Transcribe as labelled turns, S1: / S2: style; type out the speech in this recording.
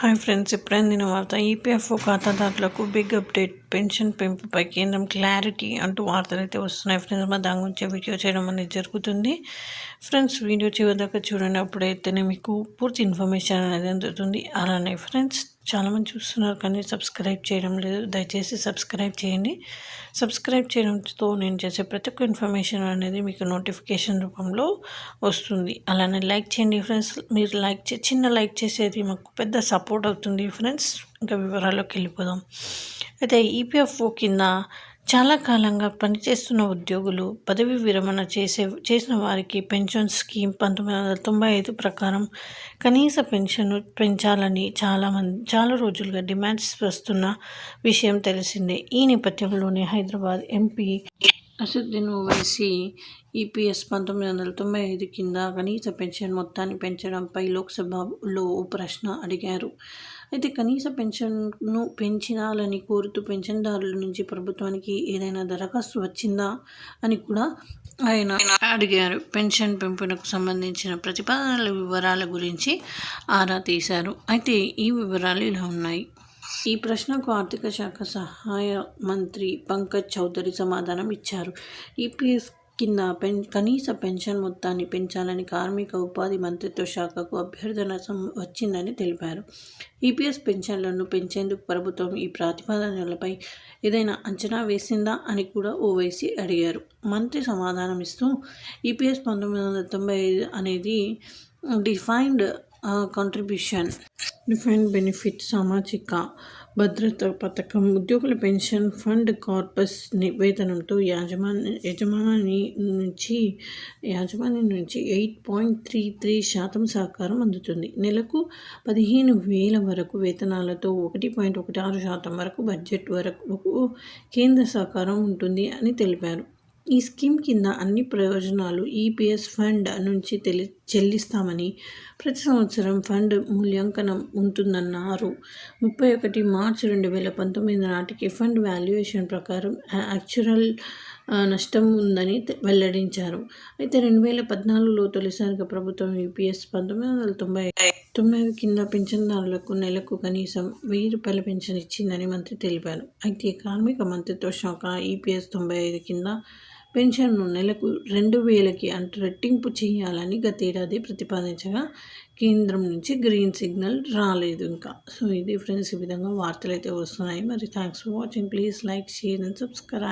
S1: Hi friends ఇప్పుడే వార్త EPFO ఖాతాదారులకు బిగ్ అప్డేట్ పెన్షన్ పెంపుపై కేంద్రం క్లారిటీ అంటూ వార్తలు అయితే వస్తున్నాయి ఫ్రెండ్స్. మా దాని గురించి వీడియో చేయడం అనేది జరుగుతుంది. ఫ్రెండ్స్ వీడియో చివరిదాకా చూడండి. అప్పుడైతేనే మీకు పూర్తి ఇన్ఫర్మేషన్ అనేది అందుతుంది. అలానే ఫ్రెండ్స్ చాలామంది చూస్తున్నారు కానీ సబ్స్క్రైబ్ చేయడం లేదు. దయచేసి సబ్స్క్రైబ్ చేయండి. సబ్స్క్రైబ్ చేయడంతో నేను చేసే ప్రతి ఒక్క ఇన్ఫర్మేషన్ అనేది మీకు నోటిఫికేషన్ రూపంలో వస్తుంది. అలానే లైక్ చేయండి ఫ్రెండ్స్. మీరు లైక్ చే చిన్న లైక్ చేసేది మాకు పెద్ద సపోర్ట్ అవుతుంది. ఫ్రెండ్స్ ఇంకా వివరాల్లోకి వెళ్ళిపోదాం. అయితే ఈపీఎఫ్ఓ కింద చాలా కాలంగా పనిచేస్తున్న ఉద్యోగులు పదవి విరమణ చేసే చేసిన వారికి పెన్షన్ స్కీమ్ పంతొమ్మిది వందల తొంభై ఐదు ప్రకారం కనీస పెన్షన్ పెంచాలని చాలామంది చాలా రోజులుగా డిమాండ్స్ వస్తున్న విషయం తెలిసిందే. ఈ నేపథ్యంలోనే హైదరాబాద్ ఎంపీ అసదుద్దీన్ ఓవైసీ ఈపీఎస్ పంతొమ్మిది వందల తొంభై ఐదు కింద కనీస పెన్షన్ మొత్తాన్ని పెంచడంపై లోక్సభలో ప్రశ్న అడిగారు. అయితే కనీస పెన్షన్ను పెంచినాలని కోరుతూ పెన్షన్దారుల నుంచి ప్రభుత్వానికి ఏదైనా దరఖాస్తు వచ్చిందా అని కూడా ఆయన అడిగారు. పెన్షన్ పెంపునకు సంబంధించిన ప్రతిపాదనల వివరాల గురించి ఆరా తీశారు. అయితే ఈ వివరాలు ఇలా ఉన్నాయి. ఈ ప్రశ్నకు ఆర్థిక శాఖ సహాయ మంత్రి పంకజ్ చౌదరి సమాధానం ఇచ్చారు. ఈపీఎస్ కింద పెన్ కనీస పెన్షన్ మొత్తాన్ని పెంచాలని కార్మిక ఉపాధి మంత్రిత్వ శాఖకు అభ్యర్థన వచ్చిందని తెలిపారు. ఈపీఎస్ పెన్షన్లను పెంచేందుకు ప్రభుత్వం ఈ ప్రతిపాదనలపై ఏదైనా అంచనా వేసిందా అని కూడా ఓవైసీ అడిగారు. మంత్రి సమాధానం ఇస్తూ ఈపీఎస్ పంతొమ్మిది వందల తొంభై ఐదు అనేది డిఫైన్డ్ కాంట్రిబ్యూషన్ డిఫైన్ బెనిఫిట్ సామాజిక భద్రత పథకం ఉద్యోగుల పెన్షన్ ఫండ్ కార్పస్ నివేదనంతో యాజమాన్య యజమాని నుంచి యాజమాన్యం నుంచి ఎయిట్ పాయింట్ త్రీ త్రీ శాతం సహకారం అందుతుంది. నెలకు పదిహేను వేల వరకు వేతనాలతో ఒకటి పాయింట్ ఒకటి ఆరు శాతం వరకు బడ్జెట్ వరకు కేంద్ర సహకారం ఉంటుంది అని తెలిపారు. ఈ స్కీమ్ కింద అన్ని ప్రయోజనాలు ఈపీఎస్ ఫండ్ నుంచి తెలి చెల్లిస్తామని ప్రతి సంవత్సరం ఫండ్ మూల్యాంకనం ఉంటుందన్నారు. ముప్పై ఒకటి మార్చి రెండు వేల పంతొమ్మిది నాటికి ఫండ్ వాల్యుయేషన్ ప్రకారం యాక్చురల్ నష్టం ఉందని వెల్లడించారు. అయితే రెండు వేల పద్నాలుగులో తొలిసారిగా ప్రభుత్వం యూపీఎస్ పంతొమ్మిది వందల తొంభై తొమ్మిది కింద పింఛన్దారులకు నెలకు కనీసం వెయ్యి రూపాయల పెన్షన్ ఇచ్చిందని మంత్రి తెలిపారు. అయితే కార్మిక మంత్రిత్వ శాఖ ఈపీఎస్ తొంభై ఐదు కింద పెన్షన్ను నెలకు రెండు వేలకి అంటే రెట్టింపు చేయాలని గతేడాది ప్రతిపాదించగా కేంద్రం నుంచి గ్రీన్ సిగ్నల్ రాలేదు ఇంకా. సో ఇది ఫ్రెండ్స్ ఈ విధంగా వార్తలు అయితే వస్తున్నాయి. మరి thanks for watching. Please like share and subscribe.